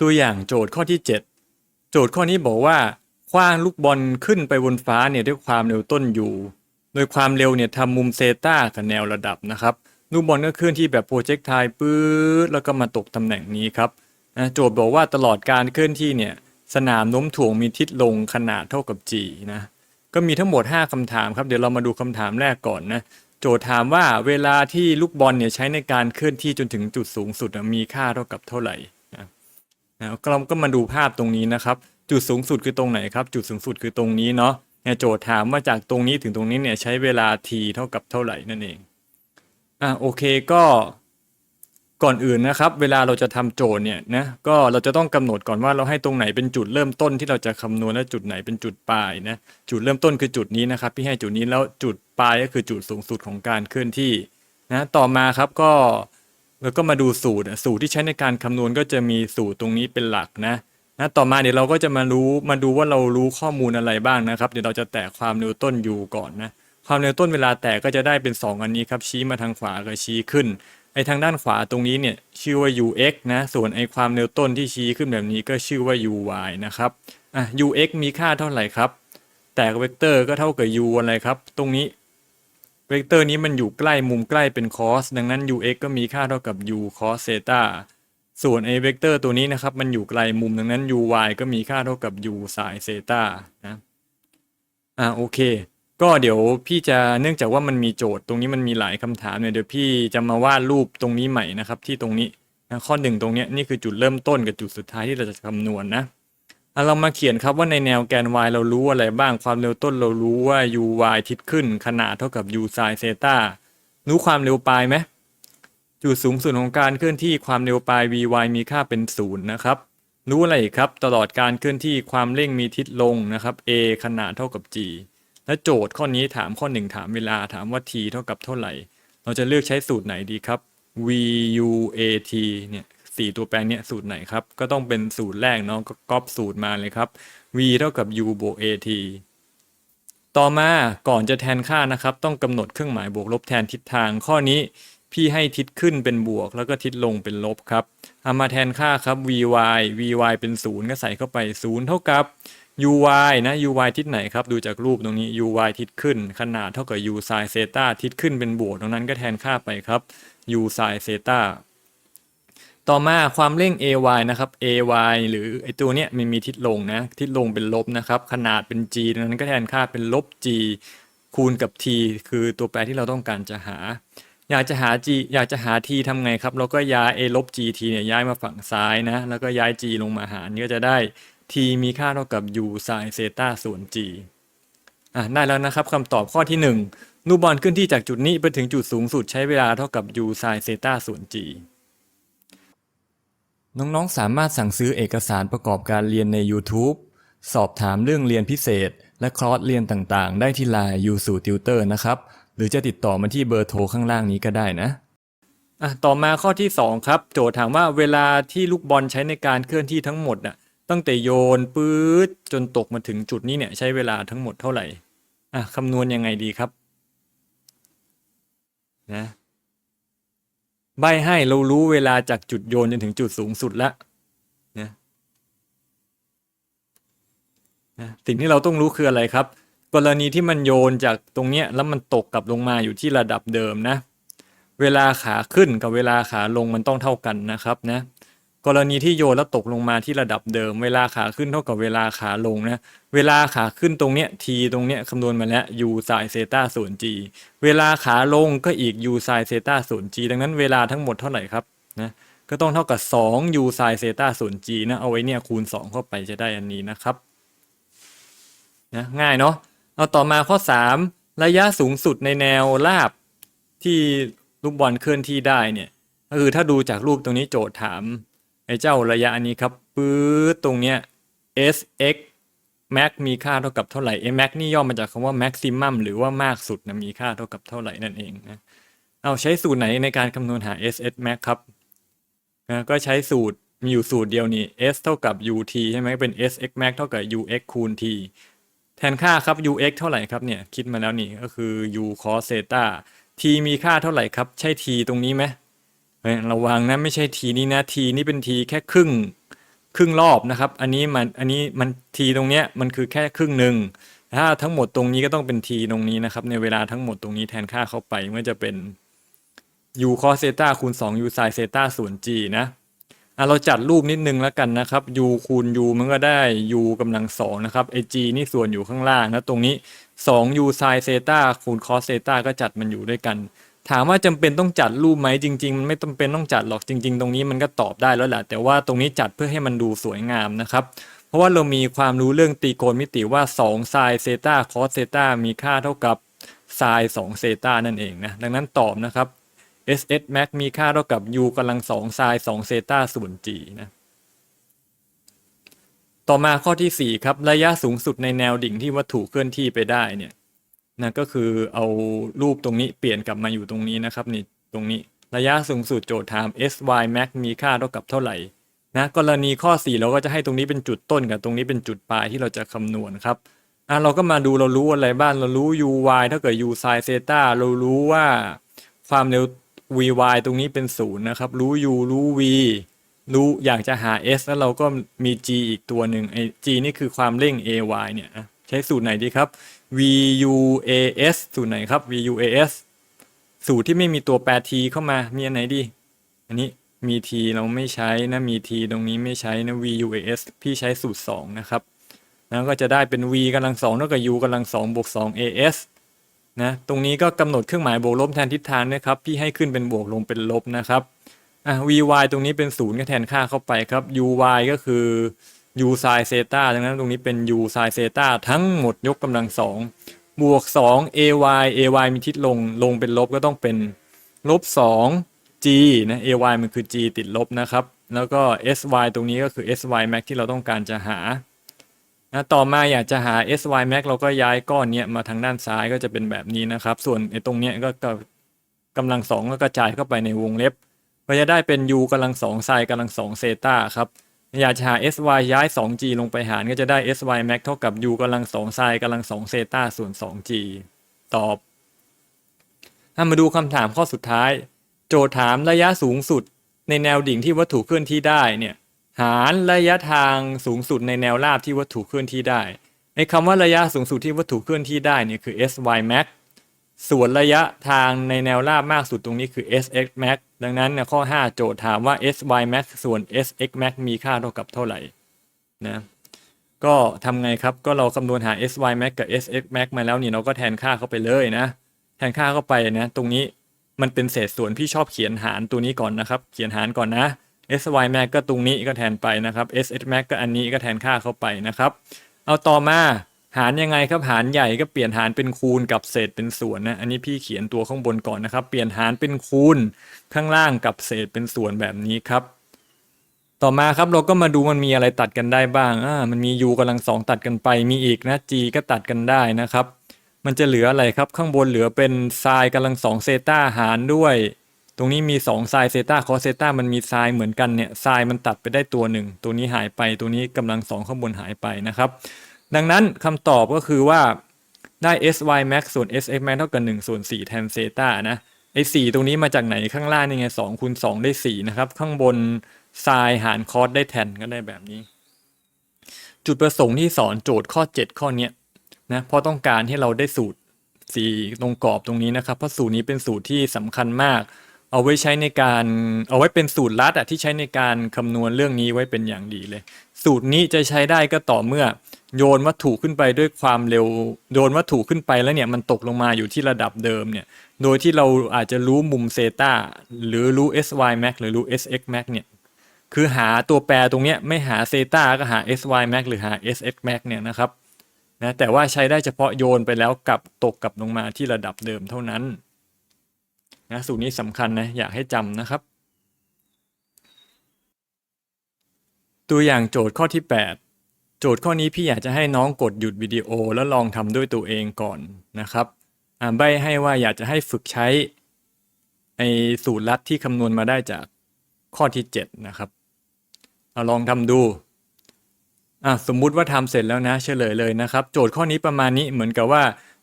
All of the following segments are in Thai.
ตัวอย่างโจทย์ข้อที่ 7 โจทย์ข้อนี้บอกว่าคว้างลูกบอลขึ้นไปบนฟ้าเนี่ยด้วยความเร็วต้นอยู่ โดยความเร็วเนี่ยทำมุมเซต้ากับแนวระดับนะครับ ลูกบอลก็เคลื่อนที่แบบโปรเจกต์ไทปื๊ดแล้วก็มาตกตำแหน่งนี้ครับนะโจทย์บอกว่าตลอดการเคลื่อนที่เนี่ยสนามโน้มถ่วงมีทิศลงขนาดเท่ากับ g นะก็มีทั้งหมด 5คำถามครับ เดี๋ยวเรามาดูคำถามแรกก่อนนะโจทย์ถามว่าเวลาที่ลูกบอลเนี่ยใช้ในการเคลื่อนที่จนถึงจุดสูงสุดมีค่าเท่ากับเท่าไหร่ นะเราก็มาดูภาพตรงนี้นะครับ จุดสูงสุดคือตรงไหนครับ จุดสูงสุดคือตรงนี้เนาะเนี่ยโจทย์ถามว่าจากตรงนี้ถึงตรงนี้เนี่ยใช้เวลา t เท่ากับเท่าไหร่นั่นเองอะโอเคก็ก่อนอื่นนะครับ เวลาเราจะทำโจทย์เนี่ยนะก็เราจะต้องกำหนดก่อนว่าเราให้ตรงไหนเป็นจุดเริ่มต้นที่เราจะคำนวณและจุดไหนเป็นจุดปลายนะจุดเริ่มต้นคือจุดนี้นะครับพี่ให้จุดนี้แล้วจุดปลายก็คือจุดสูงสุดของการเคลื่อนที่นะต่อมาครับก็ เราก็มาดูสูตรอะสูตรที่ใช้ในการคำนวณก็จะมีสูตรตรงนี้เป็นหลักนะนะต่อมาเดี๋ยวเราก็จะมารู้มาดูว่าเรารู้ข้อมูลอะไรบ้างนะครับ เดี๋ยวเราจะแตะความเร็วต้นอยู่ก่อนนะความเร็วต้นเวลาแตกก็จะได้เป็น 2 อันนี้ครับชี้มาทางขวากับชี้ขึ้นไอทางด้านขวาตรงนี้เนี่ยชื่อว่า ux นะส่วนไอความเร็วต้นที่ชี้ขึ้นแบบนี้ก็ชื่อว่า uy นะครับอะ ux มีค่าเท่าไหร่ครับ แตกเวกเตอร์ก็เท่ากับ u อะไรครับ ตรงนี้ เวกเตอร์นี้มันอยู่ใกล้มุมใกล้เป็น cos ดังนั้น ux ก็มีค่าเท่ากับ u cos theta ส่วนไอเวกเตอร์ตัวนี้นะครับ มันอยู่ไกลมุมดังนั้น uy ก็มีค่าเท่ากับ u sin theta นะ อ่าโอเค ก็เดี๋ยวพี่จะเนื่องจากว่ามันมีโจทย์ตรงนี้มันมีหลายคำถามเนี่ยเดี๋ยวพี่จะมาวาดรูปตรงนี้ใหม่นะครับ ที่ตรงนี้นะข้อหนึ่งตรงนี้นี่คือจุดเริ่มต้นกับจุดสุดท้ายที่เราจะคำนวณนะ อะเรามาเขียนครับว่าในแนวแกน y เรารู้อะไรบ้างความเร็วต้นเรารู้ว่า u y ทิศขึ้น ขนาดเท่ากับ u sin theta รู้ความเร็วปลายไหมจุดสูงสุดของการเคลื่อนที่ความเร็วปลาย v y มีค่าเป็นศูนย์นะครับรู้อะไรอีกครับ ตลอดการเคลื่อนที่ความเร่งมีทิศลงนะครับ a ขนาดเท่ากับ g และโจทย์ข้อนี้ถามข้อ 1 ถามเวลาถามว่า t เท่ากับเท่าไหร่ เราจะเลือกใช้สูตรไหนดีครับ v u a t เนี่ย สี่ตัวแปรเนี่ยสูตรไหนครับ ก็ต้องเป็นสูตรแรกเนาะก็ก๊อปสูตรมาเลยครับ v เท่ากับ u บวก a t ต่อมาก่อนจะแทนค่านะครับ ต้องกำหนดเครื่องหมายบวกลบแทนทิศทางข้อนี้พี่ให้ทิศขึ้นเป็นบวก แล้วก็ทิศลงเป็นลบครับเอามาแทนค่าครับ vy vy เป็นศูนย์ก็ใส่เข้าไปศูนย์เท่ากับ uy นะ uy ทิศไหนครับ ดูจากรูปตรงนี้ uy ทิศขึ้น ขนาดเท่ากับ u sin theta ทิศขึ้นเป็นบวกตรงนั้นก็แทนค่าไปครับ u sin theta ต่ ต่อมาความเร่ง ay นะครับ ay หรือไอตัวเนี้ยมันมีทิศลงนะ ทิศลงเป็นลบนะครับ ขนาดเป็น g ดังนั้นก็แทนค่าเป็นลบ g คูณกับ t คือตัวแปรที่เราต้องการจะหา อยากจะหา g อยากจะหา t ทำไงครับ เราก็ย้าย a ลบ gt เนี่ยย้ายมาฝั่งซ้ายนะ แล้วก็ย้าย g ลงมาหารนี่ก็จะได้ t มีค่าเท่ากับ u sin theta ส่วน g อะได้แล้วนะครับคำตอบข้อที่1ลูบอลขึ้นที่จากจุดนี้ไปถึงจุดสูงสุดใช้เวลาเท่ากับ u sin theta ส่วน g น้องๆ สามารถสั่งซื้อเอกสารประกอบการเรียนใน YouTube สอบถามเรื่องเรียนพิเศษ และคลอร์สเรียนต่างๆ ได้ที่ Line ยูสูติวเตอร์นะครับ หรือจะติดต่อมาที่เบอร์โทรข้างล่างนี้ก็ได้นะอะต่อมาข้อที่ 2 ครับ โจทย์ถามว่าเวลาที่ลูกบอลใช้ในการเคลื่อนที่ทั้งหมดน่ะตั้งแต่โยนปื๊ดจนตกมาถึงจุดนี้เนี่ยใช้เวลาทั้งหมดเท่าไหร่อะคำนวณยังไงดีครับนะ ใบให้เรารู้เวลาจากจุดโยนจนถึงจุดสูงสุดแล้วนะนะสิ่งที่เราต้องรู้คืออะไรครับ กรณีที่มันโยนจากตรงเนี้ยแล้วมันตกกลับลงมาอยู่ที่ระดับเดิมนะ เวลาขาขึ้นกับเวลาขาลงมันต้องเท่ากันนะครับนะ กรณีที่โยนแล้วตกลงมาที่ระดับเดิม เวลาขาขึ้นเท่ากับเวลาขาลงนะเวลาขาขึ้นตรงเนี้ย t ตรงเนี้ยคำนวณมาแล้ว u sin theta ส่วน g เวลาขาลงก็อีก u sin theta ส่วน g ดังนั้นเวลาทั้งหมดเท่าไหร่ครับนะก็ต้องเท่ากับ2 u sin theta ส่วน g นะเอาไว้เนี่ยคูณ 2 เข้าไปจะได้อันนี้นะครับนะง่ายเนาะเอาต่อมาข้อ 3 ระยะสูงสุดในแนวราบที่ลูกบอลเคลื่อนที่ได้เนี่ยก็คือถ้าดูจากรูปตรงนี้โจทย์ถาม ไอ้เจ้าระยะอันนี้ครับปื๊ดตรงเนี้ย sx max มีค่าเท่ากับเท่าไหร่ a max นี่ย่อมาจากคำว่า maximum หรือว่ามากสุดนะมีค่าเท่ากับเท่าไหร่นั่นเองนะเอาใช้สูตรไหนในการคำนวณหา ss max ครับนะก็ใช้สูตรมีอยู่สูตรเดียวนี่ s เท่ากับ ut ใช่ไหมเป็น sx max เท่ากับ ux คูณ t แทนค่าครับ ux เท่าไหร่ครับเนี่ยคิดมาแล้วนี่ก็คือ u cos theta t มีค่าเท่าไหร่ครับ ใช่ t ตรงนี้ไหม ฮ้ยระวังนะไม่ใช่ทีนี้นะทีนี่เป็นทีแค่ครึ่งครึ่งรอบนะครับ อันนี้มันอันนี้มันทีตรงเนี้ยมันคือแค่ครึ่งหนึ่งถ้าทั้งหมดตรงนี้ก็ต้องเป็นทีตรงนี้นะครับ ในเวลาทั้งหมดตรงนี้แทนค่าเข้าไปมันจะเป็น u cos เซตาคูณ2 u sin เซตาส่วน g นะอะเราจัดรูปนิดนึงแล้วกันนะครับ u คูณ u มันก็ได้ u กำลังสองนะครับไอ g นี่ส่วนอยู่ข้างล่างนะตรงนี้2 u sin เซตาคูณ cos เซตาก็จัดมันอยู่ด้วยกัน ถามว่าจำเป็นต้องจัดรูปไหมจริงๆมันไม่จำเป็นต้องจัดหรอกจริง ๆ ตรงนี้มันก็ตอบได้แล้วแหละแต่ว่าตรงนี้จัดเพื่อให้มันดูสวยงามนะครับ เพราะว่าเรามีความรู้เรื่องตรีโกณมิติว่า2 sin เซตา cos เซตามีค่าเท่ากับ sin 2เซตานั่นเองนะดังนั้นตอบนะครับ ss max มีค่าเท่ากับ u กำลัง2 sin 2เซตาส่วน g นะต่อมาข้อทีสี่ 4 ครับ ระยะสูงสุดในแนวดิ่งที่วัตถุเคลื่อนที่ไปได้เนี่ย นะก็คือเอารูปตรงนี้เปลี่ยนกลับมาอยู่ตรงนี้นะครับนี่ตรงนี้ระยะสูงสุดโจทย์ถาม sy max มีค่าเท่ากับเท่าไหร่นะกรณีข้อ 4 เราก็จะให้ตรงนี้เป็นจุดต้นกับตรงนี้เป็นจุดปลายที่เราจะคำนวณครับอะเราก็มาดูเรารู้อะไรบ้างเรารู้ uy เท่ากับ u sin theta เรารู้ว่าความเร็ว vy ตรงนี้เป็นศูนย์นะครับ รู้ u รู้ v รู้อยากจะหา s แล้วเราก็มี g อีกตัวหนึ่งไอ้ g นี่คือความเร่ง ay เนี่ยใช้สูตรไหนดีครับ VUAS สูตรไหนครับ VUAS สูตรที่ไม่มีตัวแปร t เข้ามา มีอันไหนดี อันนี้มี t เราไม่ใช้นะ มี t ตรงนี้ไม่ใช้นะ VUAS พี่ใช้สูตร 2 นะครับ แล้วก็จะได้เป็น v กำลัง2เท่ากับ u กำลัง2บวก2 as นะ ตรงนี้ก็กำหนดเครื่องหมายบวกลบแทนทิศทางนะครับ พี่ให้ขึ้นเป็นบวกลงเป็นลบนะครับอะ vy ตรงนี้เป็นศูนย์ก็แทนค่าเข้าไปครับ uy ก็คือ u sin เซตาดังนั้นตรงนี้เป็น u sin เซตาทั้งหมดยกกำลังสองบวก 2 ay ay มีทิศลงลงเป็นลบก็ต้องเป็นลบ 2 g นะ ay มันคือ g ติดลบนะครับ แล้วก็ sy ตรงนี้ก็คือ sy max ที่เราต้องการจะหานะต่อมาอยากจะหา sy max เราก็ย้ายก้อนเนี้ยมาทางด้านซ้ายก็จะเป็นแบบนี้นะครับ ส่วนไอ้ตรงเนี้ยก็กำลังสองก็กระจายเข้าไปในวงเล็บ ก็จะได้เป็น u กำลังสองไซกำลังสองเซตาครับ อยากจะหา sy ย้าย 2g ลงไปหารก็จะได้ sy max เท่ากับ u กำลัง2ไซกำลัง2เซตาส่วน 2g ตอบถ้ามาดูคำถามข้อสุดท้าย โจทย์ถามระยะสูงสุดในแนวดิ่งที่วัตถุเคลื่อนที่ได้เนี่ยหารระยะทางสูงสุดในแนวราบที่วัตถุเคลื่อนที่ได้ในคำว่าระยะสูงสุดที่วัตถุเคลื่อนที่ได้เนี่ยคือ sy max ส่วนระยะทางในแนวราบมากสุดตรงนี้คือ sx max ดังนั้นข้อ 5 โจทย์ถามว่า sy max ส่วน sx max มีค่าเท่ากับเท่าไหร่นะก็ทำไงครับก็เราคำนวณหา sy max กับ sx max มาแล้วนี่เราก็แทนค่าเข้าไปเลยนะ แทนค่าเข้าไปนะตรงนี้มันเป็นเศษส่วนพี่ชอบเขียนหารตัวนี้ก่อนนะครับ เขียนหารก่อนนะ sy max ก็ตรงนี้ก็แทนไปนะครับ sx max ก็อันนี้ก็แทนค่าเข้าไปนะครับ เอาต่อมา หารยังไงครับหารใหญ่ก็เปลี่ยนหารเป็นคูณกับเศษเป็นส่วนนะอันนี้พี่เขียนตัวข้างบนก่อนนะครับ เปลี่ยนหารเป็นคูณข้างล่างกับเศษเป็นส่วนแบบนี้ครับ ต่อมาครับเราก็มาดูมันมีอะไรตัดกันได้บ้างอ่ามันมี u กำลังสองตัดกันไปมีอีกนะ g ก็ตัดกันได้นะครับ มันจะเหลืออะไรครับข้างบนเหลือเป็นไซน์กำลังสองเซตาหารด้วย ตรงนี้มี2ไซน์เซตาคอเซตามันมีไซน์เหมือนกันเนี่ยไซน์มันตัดไปได้ตัวหนึ่งตัวนี้หายไปตัวนี้กำลังสองข้างบนหายไปนะครับ ดังนั้นคำตอบก็คือว่าได้ sy max ส่วน sx max เท่ากับ1ส่วน4แทนเซตานะไอ้4ตรงนี้มาจากไหนข้างล่างนี่ไง2คูณ2ได้4นะครับ ข้างบนไซหารคอสได้แทนก็ได้แบบนี้ จุดประสงค์ที่สอนโจทย์ข้อ 7 ข้อนี้นะเพราะต้องการให้เราได้สูตรสีตรงกรอบตรงนี้นะครับ เพราะสูตรนี้เป็นสูตรที่สำคัญมาก เอาไว้ใช้ในการเอาไว้เป็นสูตรลัดอะที่ใช้ในการคำนวณเรื่องนี้ไว้เป็นอย่างดีเลย สูตรนี้จะใช้ได้ก็ต่อเมื่อ โยนวัตถุขึ้นไปด้วยความเร็ว โยนวัตถุขึ้นไปแล้วเนี่ยมันตกลงมาอยู่ที่ระดับเดิมเนี่ยโดยที่เราอาจจะรู้มุมเซตาหรือรู้ sy max หรือรู้ sx max เนี่ยคือหาตัวแปรตรงเนี้ยไม่หาเซตาก็หา sy max หรือหา sx max เนี่ยนะครับนะแต่ว่าใช้ได้เฉพาะโยนไปแล้วกลับตกกลับลงมาที่ระดับเดิมเท่านั้นนะสูตรนี้สำคัญนะอยากให้จำนะครับ ตัวอย่างโจทย์ข้อที่ 8 โจทย์ข้อนี้พี่อยากจะให้น้องกดหยุดวิดีโอแล้วลองทำด้วยตัวเองก่อนนะครับอ่าใบให้ว่าอยากจะให้ฝึกใช้ไอสูตรลัดที่คำนวณมาได้จากข้อที่ 7 นะครับเอาลองทำดูอะสมมุติว่าทำเสร็จแล้วนะเฉลยเลยนะครับ โจทย์ข้อนี้ประมาณนี้เหมือนกับว่า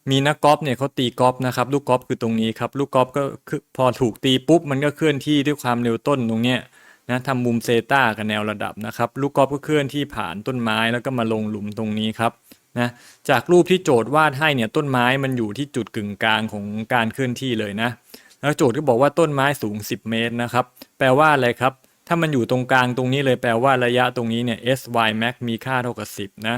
มีนักกอล์ฟเนี่ยเขาตีกอล์ฟนะครับ ลูกกอล์ฟคือตรงนี้ครับ ลูกกอล์ฟก็คือพอถูกตีปุ๊บมันก็เคลื่อนที่ด้วยความเร็วต้นตรงเนี้ย นะทำมุมเซตากับแนวระดับนะครับ ลูกกอล์ฟก็เคลื่อนที่ผ่านต้นไม้แล้วก็มาลงหลุมตรงนี้ครับนะจากรูปที่โจทย์วาดให้เนี่ยต้นไม้มันอยู่ที่จุดกึ่งกลางของการเคลื่อนที่เลยนะ แล้วโจทย์ก็บอกว่าต้นไม้สูง 10 เมตรนะครับ แปลว่าอะไรครับ ถ้ามันอยู่ตรงกลางตรงนี้เลยแปลว่าระยะตรงนี้เนี่ย sy max มีค่าเท่ากับ 10 นะ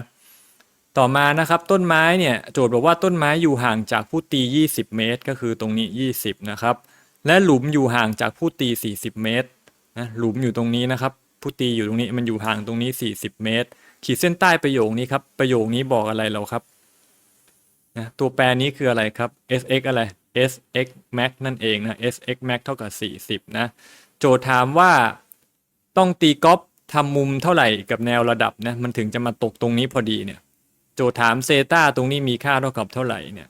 ต่อมานะครับต้นไม้เนี่ยโจทย์บอกว่าต้นไม้อยู่ห่างจากผู้ตี 20 เมตร ก็คือตรงนี้ 20 นะครับ และหลุมอยู่ห่างจากผู้ตี 40 เมตร นะหลุมอยู่ตรงนี้นะครับ ผู้ตีอยู่ตรงนี้มันอยู่ห่างตรงนี้ 40 เมตร ขีดเส้นใต้ประโยคนี้ครับ ประโยคนี้บอกอะไรเราครับนะตัวแปรนี้คืออะไรครับ sx อะไร sx max นั่นเองนะ sx max เท่ากับ 40 นะ โจทย์ถามว่าต้องตีกอล์ฟทำมุมเท่าไหร่กับแนวระดับนะมันถึงจะมาตกตรงนี้พอดีเนี่ย โจทย์ถามเซตาตรงนี้มีค่าเท่ากับเท่าไหร่เนี่ย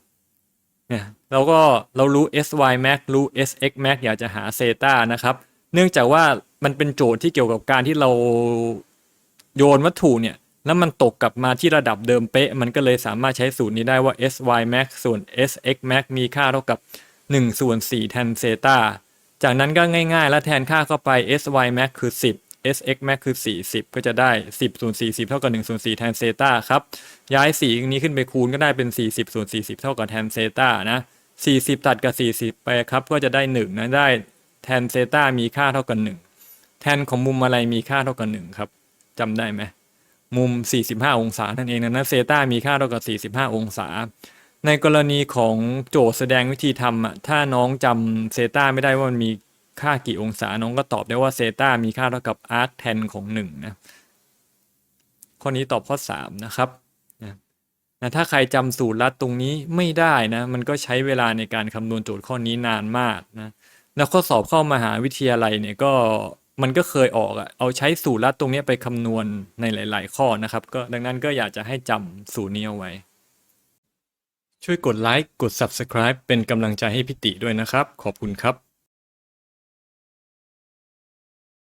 เนี่ยเราก็เรารู้ sy max รู้ sx max อยากจะหาเซตานะครับ เนื่องจากว่ามันเป็นโจทย์ที่เกี่ยวกับการที่เราโยนวัตถุเนี่ย แล้วมันตกกลับมาที่ระดับเดิมเป๊ะ มันก็เลยสามารถใช้สูตรนี้ได้ว่า sy max ส่วน sx max มีค่าเท่ากับ1ส่วน4แทนเซตาจากนั้นก็ง่ายๆ แล้วแทนค่าเข้าไป sy max คือ 10 sx max คือ 40 ก็จะได้ 10ส่วน40 เท่ากับ1ส่วน4แทนเซตาครับ ย้ายสีนี้ขึ้นไปคูณก็ได้เป็น 40ส่วน40 เท่ากับแทนเซตานะ40 ตัดกับ 40 ไปครับ ก็จะได้1นะได้ แทนเซตามีค่าเท่ากับ1แทนของมุมอะไรมีค่าเท่ากับ1ครับจำได้ไหมมุม 45 องศานั่นเองนะนะเซตามีค่าเท่ากับ 45 องศา ในกรณีของโจทย์แสดงวิธีทำอะถ้าน้องจำเซตาไม่ได้ว่ามันมีค่ากี่องศาน้องก็ตอบได้ว่าเซตามีค่าเท่ากับอาร์คแทนของ1นะข้อนี้ตอบข้อ 3 นะครับนะนะถ้าใครจำสูตรลัดตรงนี้ไม่ได้นะ มันก็ใช้เวลาในการคำนวณโจทย์ข้อนี้นานมากนะ แล้วข้อสอบเข้ามหาวิทยาลัยเนี่ยก็มันก็เคยออกอะเอาใช้สูตรลัดตรงนี้ไปคำนวณในหลาย ๆ ข้อนะครับ ก็ดังนั้นก็อยากจะให้จำสูตรนี้เอาไว้ ช่วยกดไลค์กด Subscribe เป็นกำลังใจให้พิติด้วยนะครับ ขอบคุณครับ